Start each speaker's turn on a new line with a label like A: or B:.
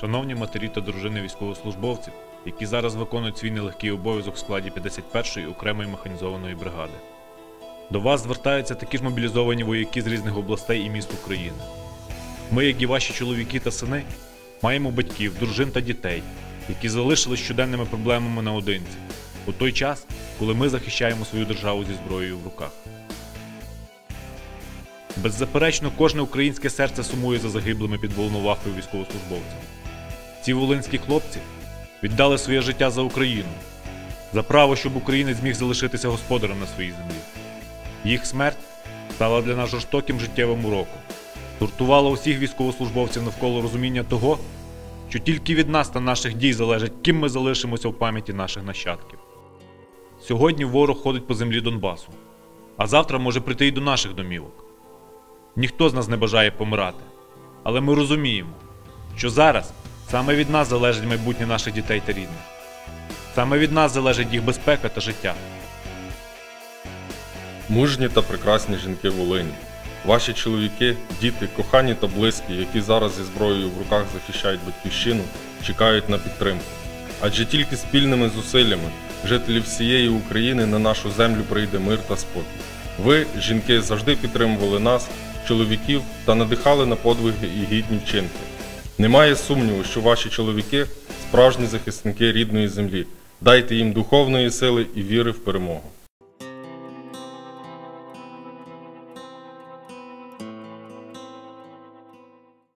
A: шановні матері та дружини військовослужбовців, які зараз виконують свій нелегкий обов'язок в складі 51-ї окремої механізованої бригади. До вас звертаються такі ж мобілізовані вояки з різних областей і міст України. Ми, як і ваші чоловіки та сини, маємо батьків, дружин та дітей, які залишились щоденними проблемами наодинці, у той час, коли ми захищаємо свою державу зі зброєю в руках. Беззаперечно, кожне українське серце сумує за загиблими під Волновахою військовослужбовцями. Ці волинські хлопці віддали своє життя за Україну, за право, щоб українець зміг залишитися господарем на своїй землі. Їх смерть стала для нас жорстоким життєвим уроком, гуртувала усіх військовослужбовців навколо розуміння того, що тільки від нас та наших дій залежить, ким ми залишимося в пам'яті наших нащадків. Сьогодні ворог ходить по землі Донбасу, а завтра може прийти і до наших домівок. Ніхто з нас не бажає помирати, але ми розуміємо, що зараз саме від нас залежить майбутнє наших дітей та рідних. Саме від нас залежить їх безпека та життя.
B: Мужні та прекрасні жінки Волині. Ваші чоловіки, діти, кохані та близькі, які зараз зі зброєю в руках захищають батьківщину, чекають на підтримку. Адже тільки спільними зусиллями жителів всієї України на нашу землю прийде мир та спокій. Ви, жінки, завжди підтримували нас, чоловіків та надихали на подвиги і гідні вчинки. Немає сумніву, що ваші чоловіки справжні захисники рідної землі. Дайте їм духовної сили і віри в перемогу.